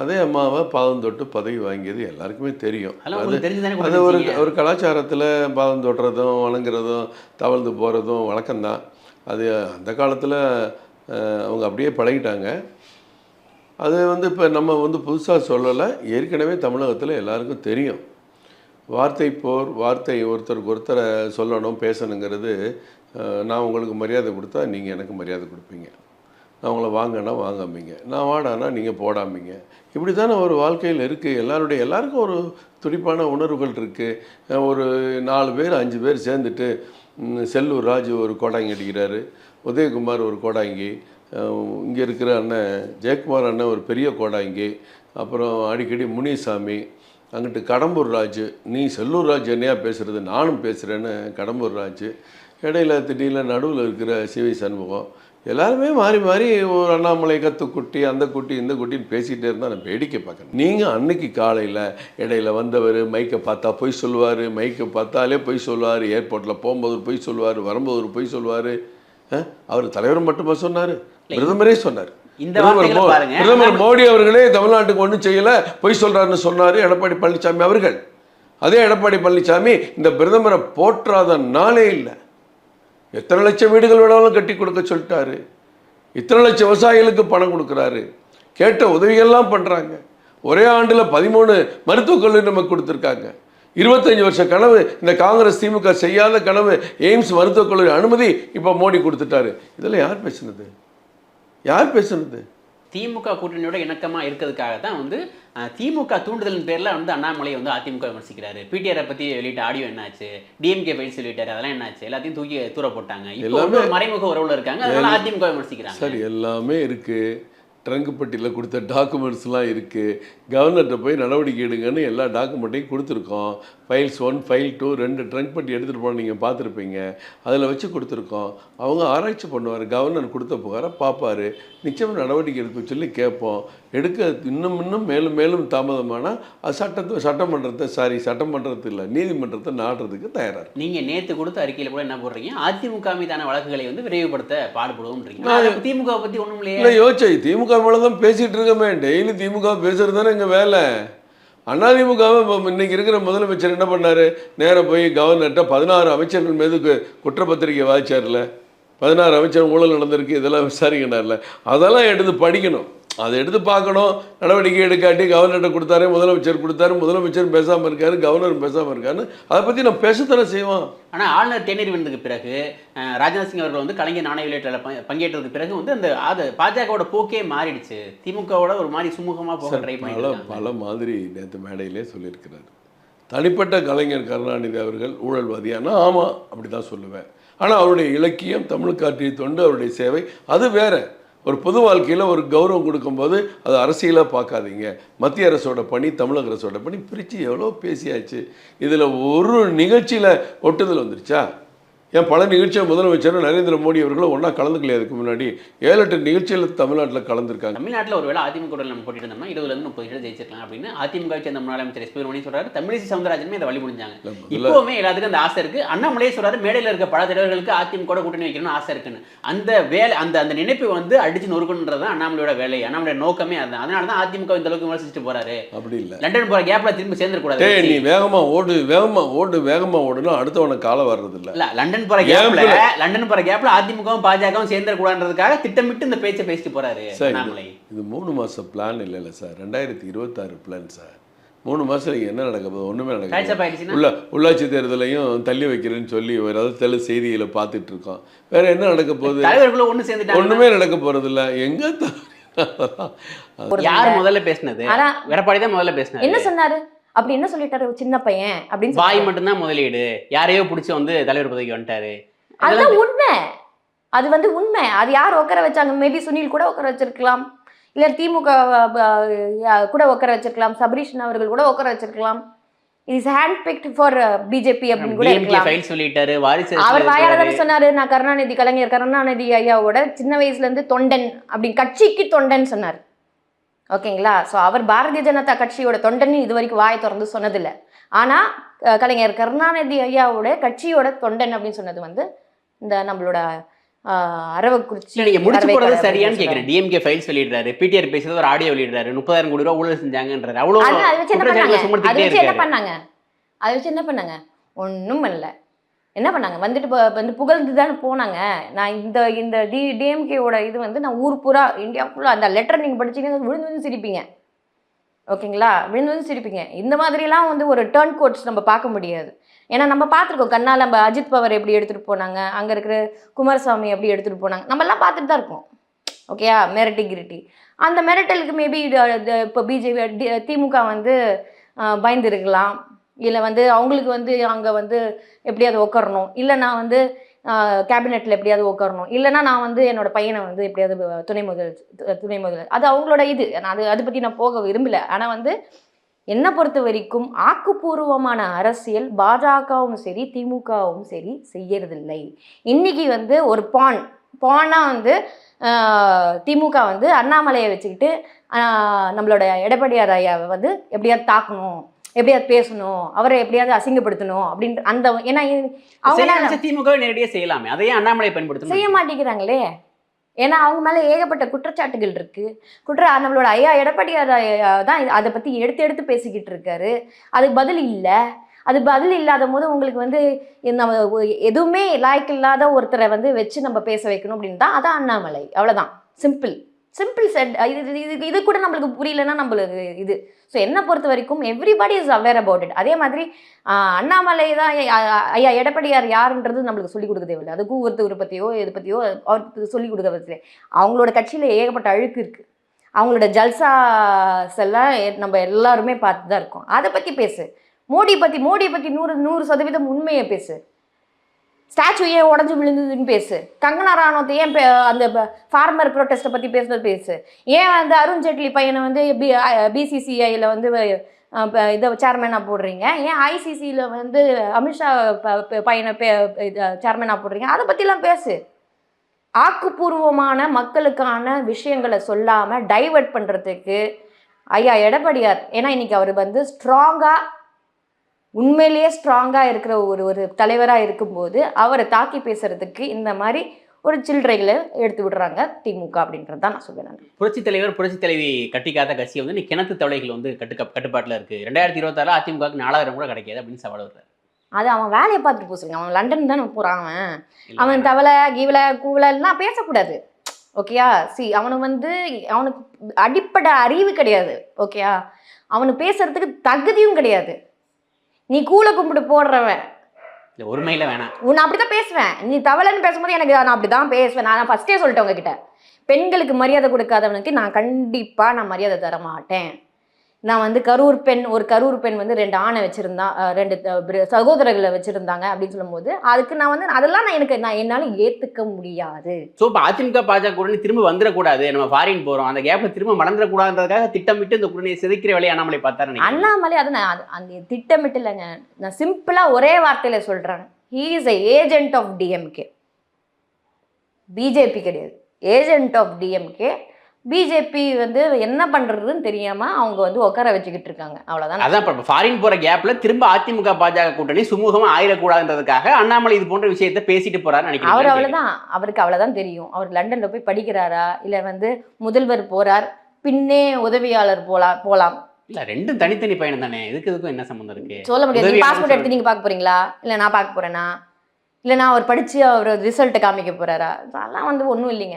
அதே அம்மாவை பாதம் தொட்டு பதவி வாங்கியது எல்லாருக்குமே தெரியும். அது ஒரு? ஒரு கலாச்சாரத்தில் பாதம் தொடுறதும் வணங்குறதும் தவழ்ந்து போகிறதும் வழக்கம்தான். அது அந்த காலத்தில் அவங்க அப்படியே பழகிட்டாங்க. அது வந்து இப்போ நம்ம வந்து புதுசாக சொல்லலை ஏற்கனவே தமிழகத்தில் எல்லாருக்கும் தெரியும். வார்த்தை போர் வார்த்தை ஒருத்தருக்கு ஒருத்தரை சொல்லணும் பேசணுங்கிறது நான் உங்களுக்கு மரியாதை கொடுத்தா நீங்கள் எனக்கு மரியாதை கொடுப்பீங்க. நான் உங்களை வாங்கினா வாங்காமீங்க. நான் வாடானா நீங்கள் போடாமீங்க. இப்படி தானே ஒரு வாழ்க்கையில் இருக்குது எல்லாருடைய எல்லாருக்கும் ஒரு துடிப்பான உணர்வுகள் இருக்குது ஒரு நாலு பேர் அஞ்சு பேர் சேர்ந்துட்டு செல்லூர் ராஜு ஒரு கோடாங்கி அடிக்கிறாரு. உதயகுமார் ஒரு கோடாங்கி. இங்கே இருக்கிற அண்ணன் ஜெயக்குமார் அண்ணன் ஒரு பெரிய கோடாங்கி. அப்புறம் அடிக்கடி முனிசாமி அங்கிட்டு கடம்பூர் ராஜு. நீ செல்லூர் ராஜு என்னையா பேசுகிறது நானும் பேசுகிறேன்னு கடம்பூர் ராஜு. இடையில திடீர்னு நடுவில் இருக்கிற சிவி சண்முகம் எல்லாருமே மாறி மாறி ஒரு அண்ணாமலை கத்து குட்டி அந்த குட்டி இந்த குட்டின்னு பேசிகிட்டே இருந்தால் நான் வேடிக்கை பார்க்குறேன். நீங்கள் அன்னைக்கு காலையில் இடையில வந்தவர் மைக்கை பார்த்தா பொய் சொல்லுவார் மைக்கை பார்த்தாலே பொய் சொல்லுவார் ஏர்போர்ட்டில் போகும்போது பொய் சொல்லுவார் வரும்போது ஒரு பொய் சொல்லுவார் அவர் தலைவர் மட்டுமா சொன்னார்? பிரதமரே சொன்னார். பிரதமர் மோடி அவர்களே தமிழ்நாட்டுக்கு ஒன்றும் செய்யல பொய் சொல்றாருன்னு சொன்னாரு எடப்பாடி பழனிசாமி அவர்கள். அதே எடப்பாடி பழனிசாமி இந்த பிரதமரை போற்றாத நாளே இல்லை. எத்தனை லட்சம் வீடுகள் வேணாலும் கட்டி கொடுக்க சொல்லிட்டாரு. இத்தனை லட்சம் விவசாயிகளுக்கு பணம் கொடுக்குறாரு. கேட்ட உதவிகள்லாம் பண்ணுறாங்க ஒரே ஆண்டில் பதிமூணு மருத்துவக் கல்லூரி நமக்கு கொடுத்துருக்காங்க. இருபத்தஞ்சி வருஷ கனவு இந்த காங்கிரஸ் திமுக செய்யாத கனவு எய்ம்ஸ் மருத்துவக் கல்லூரி அனுமதி இப்போ மோடி கொடுத்துட்டாரு. இதெல்லாம் யார் பேசுனது? யார் பேசுனது? திமுக கூட்டணியோட இணக்கமா இருக்கிறதுக்காக தான் வந்து திமுக தூண்டுதலின் பேர்ல வந்து அண்ணாமலை வந்து அதிமுக விமர்சிக்கிறாரு. பிடிஆரை பத்தி வெளியிட்ட ஆடியோ என்னாச்சு? டிஎம்கே ஃபைல்ஸ் வெளியிட்டாரு. அதெல்லாம் என்னாச்சு? எல்லாத்தையும் தூக்கி தூர போட்டாங்க. இப்போ எல்லாமே- மறைமுக உறவுல இருக்காங்க. அதனால அதிமுக விமர்சிக்கிறாங்க. சரி எல்லாமே இருக்குது ட்ரங்க் பட்டியில் கொடுத்த டாக்குமெண்ட்ஸ்லாம் இருக்குது கவர்னர்கிட்ட போய் நடவடிக்கை எடுங்கன்னு எல்லா டாக்குமெண்ட்டையும் கொடுத்துருக்கோம். ஃபைல்ஸ் ஒன் ஃபைல் டூ ரெண்டு ட்ரங்க் பட்டி எடுத்துகிட்டு போன நீங்கள் பார்த்துருப்பீங்க. அதில் வச்சு கொடுத்துருக்கோம். அவங்க ஆராய்ச்சி பண்ணுவார் கவர்னர் கொடுத்த புகாரை பார்ப்பாரு. நிச்சயமாக நடவடிக்கை எடுக்க சொல்லி கேட்போம். எடுக்க இன்னும் இன்னும் மேலும் மேலும் தாமதமானால் அது சட்டத்தை சட்டமன்றத்தை சாரி சட்டமன்றத்தை இல்லை நீதிமன்றத்தை நாடுறதுக்கு தயாராக இருக்கு நீங்க நேத்து கொடுத்த அறிக்கையில கூட என்ன போடுறீங்க? அதிமுக மீதான வழக்குகளை வந்து விரைவுபடுத்த பாடுபடுவோம் திமுக பத்தி ஒண்ணும் இல்லையே. இல்லை யோசிச்சு திமுக மேலே தான் பேசிகிட்டு இருக்கோமே. டெய்லி திமுக பேசுறது தானே எங்கள் வேலை. அதிமுகவை இன்னைக்கு இருக்கிற முதலமைச்சர் என்ன பண்ணார்? நேராக போய் கவர்னர்கிட்ட பதினாறு அமைச்சர்கள் மீது குற்றப்பத்திரிகை குற்றப்பத்திரிக்கை பதினாறு அமைச்சர் ஊழல் நடந்திருக்கு இதெல்லாம் விசாரிக்கினார்ல. அதெல்லாம் எடுத்து படிக்கணும். அதை எடுத்து பார்க்கணும். நடவடிக்கை எடுக்காட்டி கவர்னர்கிட்ட கொடுத்தாரு முதலமைச்சர் கொடுத்தாரு முதலமைச்சர் பேசாமல் இருக்காரு கவர்னர் பேசாமல் இருக்காருன்னு அதை பற்றி நம்ம பேசத்தானே செய்வோம். ஆனா ஆளுநர் தேநீர் விருந்துக்கு பிறகு ராஜ்நாத் சிங் அவர்கள் வந்து கலைஞர் நாணய விளையாட்டில் பங்கேற்றதுக்கு பிறகு வந்து அந்த அது பாஜகவோட போக்கே மாறிடுச்சு. திமுகவோட ஒரு மாதிரி சுமூகமா போக ட்ரை பண்ணிட்டு பல மாதிரி நேற்று மேடையிலே சொல்லியிருக்கிறார். தனிப்பட்ட கலைஞர் கருணாநிதி அவர்கள் ஊழல்வாதியானா ஆமாம் அப்படி தான் சொல்லுவேன். ஆனால் அவருடைய இலக்கியம் தமிழுக்கு ஆற்றிய தொண்டு அவருடைய சேவை அது வேற. ஒரு பொது வாழ்க்கையில் ஒரு கௌரவம் கொடுக்கும்போது அது அரசியலாக பார்க்காதீங்க. மத்திய அரசோட பணி தமிழக அரசோட பணி பிரித்து எவ்வளோ பேசியாச்சு. இதில் ஒரு நிகழ்ச்சியில் ஒட்டுதல் வந்துருச்சா? ஏன் பல நிகழ்ச்சியில் முதலமைச்சரும் நரேந்திர மோடி அவர்களும் ஒன்றா கலந்துக்கலையா அதுக்கு முன்னாடி? ஏழு எட்டு நிகழ்ச்சியில் தமிழ்நாட்டில் கலந்துருக்காங்க. தமிழ்நாட்டில் ஒருவேளை அதிமுக கூட நம்ம போட்டிட்டு இருந்தோம்னா இருபதுல இருந்து முப்பது சீட் ஜெயிச்சிருக்கலாம் அப்படின்னு அதிமுக சேர்ந்த முன்னாள் அமைச்சர் எஸ்பி மணி சொல்றாரு. தமிழிசை சவுந்தரராஜனுமே இதை வழி முடிஞ்சாங்க இப்போவுமே எல்லாத்துக்கும் அந்த ஆசை இருக்கு. அண்ணாமலையே சொல்றாரு மேடையில் இருக்க பல தலைவர்களுக்கு அதிமுக கூட கூட்டணி வைக்கணும்னு ஆசை இருக்குன்னு. அந்த வேலை அந்த அந்த நினைப்பு வந்து அடிச்சு நொறுக்கணுன்றது தான் அண்ணாமலையோட வேலை. அண்ணாமலையோட நோக்கமே அதுதான். அதனால தான் அதிமுக இந்த அளவுக்கு விமர்சிச்சுட்டு போறாரு. அப்படி இல்லை. லண்டன் போற கேப்ல திரும்பி சேர்ந்துடக்கூடாது. டேய் நீ வேகமா ஓடு வேகமா ஓடு வேகமா ஓடுனா அடுத்தவன காலம் வர்றது இல்ல. இல்ல லண்டன் போற கேப்ல லண்டன் போற கேப்ல அதிமுகவும் பாஜகவும் சேர்ந்துடக்கூடாதுன்றதுக்காக திட்டமிட்டு இந்த பேச்சை பேசிட்டு போறாரு இது மூணு மாசம் பிளான் இல்லைல்ல சார். ரெண்டாயிரத்தி இருபத்தாறு பிளான் சார். மூணு நீங்க என்ன நடக்க போகுது? ஒண்ணுமே நடக்க உள்ள உள்ளாட்சி தேர்தலையும் தள்ளி வைக்கிறேன்னு சொல்லி ஒரு அதாவது தெளி செய்திகளை பார்த்துட்டு இருக்கோம். வேற என்ன நடக்க போகுது? ஒண்ணு சேர்ந்துட்டாங்க ஒண்ணுமே நடக்க போறது இல்ல. எங்க? யார் முதல்ல பேசினது? எடப்பாடி தான் முதல்ல பேசினாரு. என்ன சொன்னாரு? அப்படி என்ன சொல்லிட்டாரு சின்ன பையன் அப்படின்னு சொன்னாரு. மட்டும்தான் முதலீடு. யாரையோ பிடிச்சி வந்து தலைவர் பதவிக்கு வந்துட்டாரு. அதுதான் உண்மை. அது வந்து உண்மை. அது யார் உட்கார வச்சாங்க? மேபி சுனில் கூட உட்கார வச்சிருக்கலாம். இல்ல திமுக கூட உட்கார வச்சிருக்கலாம். சபரீஷன் அவர்கள் கூட உட்கார வச்சிருக்கலாம். Is hand picked for BJP அப்படின்னு கூட இருக்கலாம். சொல்லிட்டாரு. வாரிசு அவர் வாயால தானே. சொன்னாரு. நான் கருணாநிதி கலைஞர் கருணாநிதி ஐயாவோட சின்ன வயசுல இருந்து தொண்டன் அப்படி கட்சிக்கு தொண்டன் சொன்னார். ஓகேங்களா? ஸோ அவர் பாரதிய ஜனதா கட்சியோட தொண்டன் இது வரைக்கும் வாயை திறந்து சொன்னதில்ல. ஆனா அஹ், கலைஞர் கருணாநிதி ஐயாவோட கட்சியோட தொண்டன் அப்படின்னு சொன்னது வந்து இந்த நம்மளோட அரவக்குறிச்சி இல்ல, நீங்க முடிச்சு போறது சரியான்னு. கேக்குறேன். டிஎம்கே ஃபைல்ஸ் வெளியிடுறாரு பிடிஆர் பேசுறது ஒரு ஆடியோ வெளியிடுறாரு. முப்பதாயிரம் கோடி ரூபா ஊழல் செஞ்சாங்கன்றாரு. அவ்வளவு அது வச்சு என்ன பண்ணாங்க? அதை வச்சு என்ன பண்ணாங்க? அதை வச்சு என்ன பண்ணாங்க? ஒன்றும் பண்ணல. என்ன பண்ணாங்க? வந்துட்டு வந்து புகழ்ந்து தானே போனாங்க. நான் இந்த இந்த டி டிஎம்கேவோட இது வந்து நான் ஊர் பூரா இந்தியா ஃபுல்லாக அந்த லெட்டர் நீங்கள் படிச்சீங்கன்னா விழுந்து விழுந்து சிரிப்பீங்க. ஓகேங்களா? விழுந்து வந்து சிரிப்பீங்க. இந்த மாதிரிலாம் வந்து ஒரு டேர்ன் கோட்ஸ் நம்ம பார்க்க முடியாது. ஏன்னா நம்ம பார்த்துருக்கோம் கண்ணால் நம்ம அஜித் பவர் எப்படி எடுத்துகிட்டு போனாங்க அங்கே இருக்கிற குமாரசாமி எப்படி எடுத்துகிட்டு போனாங்க. நம்மலாம் பார்த்துட்டு தான் இருக்கோம் ஓகேயா? மிரட்டி கிரிட்டி. அந்த மிரட்டலுக்கு மேபி இப்போ பிஜேபி திமுக வந்து பயந்துருக்கலாம். இல்லை வந்து அவங்களுக்கு வந்து அங்கே வந்து எப்படியாவது உட்காரணும் இல்லை நான் வந்து கேபினெட்டில் எப்படியாவது உட்காரணும் இல்லைன்னா நான் வந்து என்னோட பையனை வந்து எப்படியாவது துணை முதல் துணை முதல். அது அவங்களோட இது. நான் அது அதை பற்றி நான் போக விரும்பல. ஆனால் வந்து என்னை பொறுத்த வரைக்கும் ஆக்கப்பூர்வமான அரசியல் பாஜகவும் சரி திமுகவும் சரி செய்யறதில்லை. இன்னைக்கு வந்து ஒரு பான் பானாக வந்து திமுக வந்து அண்ணாமலையை வச்சுக்கிட்டு நம்மளோட எடப்பாடியார் ஐயாவை வந்து எப்படியாவது தாக்கணும். எப்படியாவது பேசணும்? அவரை எப்படியாவது அசிங்கப்படுத்தணும் அப்படின்ற அந்த ஏன்னா அவங்க திமுக நேரடியா செய்யலாமே. அதையே அண்ணாமலை செய்ய பயன்படுத்தணும் மாட்டேங்கிறாங்களே. ஏன்னா அவங்க மேல ஏகப்பட்ட குற்றச்சாட்டுகள் இருக்கு. குற்ற நம்மளோட ஐயா எடப்பாடியார் ஐயா தான் அதை பத்தி எடுத்து எடுத்து பேசிக்கிட்டு இருக்காரு. அதுக்கு பதில் இல்லை. அது பதில் இல்லாத போது உங்களுக்கு வந்து நம்ம எதுவுமே லாய்க்கு இல்லாத ஒருத்தரை வந்து வச்சு நம்ம பேச வைக்கணும் அப்படின்னு தான் அதான் அண்ணாமலை. அவ்வளவுதான். சிம்பிள் சிம்பிள் செட் இது இது- இது கூட நம்மளுக்கு புரியலன்னா நம்மளுக்கு இது. ஸோ என்னை பொறுத்த வரைக்கும் everybody is aware about it அதே மாதிரி அண்ணாமலை தான் ஐயா எடப்பாடியார் யாருன்றது நம்மளுக்கு சொல்லிக் கொடுக்க தேவையில்லை. அது கூவத்தூர் பற்றியோ இது பற்றியோ அவர் சொல்லிக் கொடுக்க தேவை அவங்களோட கட்சியில் ஏகப்பட்ட அழுக்கு இருக்குது அவங்களோட ஜல்சாஸ் எல்லாம் நம்ம எல்லாருமே பார்த்து தான் இருக்கோம். அதை பற்றி பேசு. மோடி பற்றி மோடியை பற்றி நூறு நூறு சதவீதம் உண்மையை பேசு. ஸ்டாச்சு ஏன் உடஞ்சி விழுந்ததுன்னு பேசு. கங்கனா ராணுவத்தை ஏன் பே- அந்த ஃபார்மர் ப்ரொட்டஸ்ட்டை பற்றி பேசுனது பேசு. ஏன் வந்து அருண் ஜேட்லி பையனை வந்து பி பிசிசிஐயில் வந்து இதை சேர்மேனாக போடுறீங்க? ஏன் ஐசிசியில் வந்து அமித்ஷா ப- பே சேர்மேனாக போடுறீங்க? அதை பற்றிலாம் பேசு. ஆக்கப்பூர்வமான மக்களுக்கான விஷயங்களை சொல்லாமல் டைவர்ட் பண்ணுறதுக்கு ஐயா எடப்பாடியார் ஏன்னா இன்னைக்கு அவர் வந்து ஸ்ட்ராங்காக உண்மையிலேயே ஸ்ட்ராங்காக இருக்கிற ஒரு ஒரு தலைவராக இருக்கும்போது அவரை தாக்கி பேசுறதுக்கு இந்த மாதிரி ஒரு சில்லறைகளை எடுத்து விடுறாங்க திமுக அப்படின்றது தான் நான் சொல்லுவேன் நான். புரட்சி தலைவர் புரட்சி தலைவி கட்டிக்காத கட்சி வந்து நீ கிணத்து தவளைகள் வந்து கட்டு கட்டுப்பாட்டுல இருக்கு. ரெண்டாயிரத்தி இருபத்தாறு அதிமுகவுக்கு நாலாயிரம் கூட கிடைக்காது அப்படின்னு சவால் வருது. அது அவன் வேலையை பார்த்துட்டு போக சொல்லுங்க. அவன் லண்டன் தானே போகிறான் அவன். அவன் தவளை கீவலை கூவலைலாம் பேசக்கூடாது. ஓகேயா? சி அவனுக்கு வந்து அவனுக்கு அடிப்படை அறிவு கிடையாது. ஓகேயா? அவனுக்கு பேசுறதுக்கு தகுதியும் கிடையாது. நீ கூலை கும்பிட்டு போடுறவன். இல்ல, ஒருமையில வேணாம். உன்னை அப்படிதான் பேசுவேன். நீ தவளைன்னு பேசும்போது எனக்கு நான் அப்படிதான் பேசுவேன். நான் ஃபர்ஸ்டே சொல்லிட்டேன் உங்ககிட்ட. பெண்களுக்கு மரியாதை கொடுக்காதவனுக்கு நான் கண்டிப்பா நான் மரியாதை தர மாட்டேன் நான் வந்து கரூர் பெண் ஒரு கரூர் பெண் வந்து ரெண்டு ஆணை வச்சிருந்தா ரெண்டு சகோதரர்களை வச்சிருந்தாங்க அப்படின்னு சொல்லும்போது அதுக்கு நான் வந்து அதெல்லாம் நான் எனக்கு நான் என்னால ஏத்துக்க முடியாது. ஸோ இப்போ அதிமுக பாஜக கூட்டணி திரும்ப வந்துடக்கூடாது. நம்ம ஃபாரின் போறோம். அந்த கேப்ல திரும்ப மறந்துடக்கூடாதுன்றதுக்காக திட்டமிட்டு இந்த கூட்டணியை சிதைக்கிற வேலையை அண்ணாமலை பார்த்தாரு. அண்ணாமலை அது நான் அந்த திட்டமிட்டு இல்லைங்க நான் சிம்பிளா ஒரே வார்த்தையில சொல்றேன். He is a agent of DMK BJP கிடையாது. ஏஜென்ட் ஆஃப் டிஎம்கே பிஜேபி வந்து என்ன பண்றதுன்னு தெரியாம அவங்க வந்து உட்கார வச்சுக்கிட்டு இருக்காங்க. அவ்வளவுதான். அதான் இப்போ ஃபாரின் போற கேப்ல திரும்ப அதிமுக பாஜக கூட்டணி சுமூகமா ஆயிடக்கூடாதுன்றதுக்காக அண்ணாமலை இது போன்ற விஷயத்த பேசிட்டு அவர் நினைக்கிறேன் அவ்வளவுதான். அவருக்கு அவ்வளவுதான் தெரியும். அவர் லண்டன்ல போய் படிக்கிறாரா? இல்ல வந்து முதல்வர் போறார் பின்னே உதவியாளர் போலாம் போலாம். இல்ல ரெண்டும் தனித்தனி பயணம் தானே. இதுக்கு இதுக்கும் என்ன சம்மந்தம் இருக்கு? சொல்ல முடியாது. பாஸ்போர்ட் எடுத்து நீங்க பார்க்க போறீங்களா? இல்ல நான் பார்க்க போறேனா? இல்ல நான் அவர் படிச்சு அவர் ரிசல்ட் காமிக்க போறாரா? அதெல்லாம் வந்து ஒண்ணும் இல்லைங்க.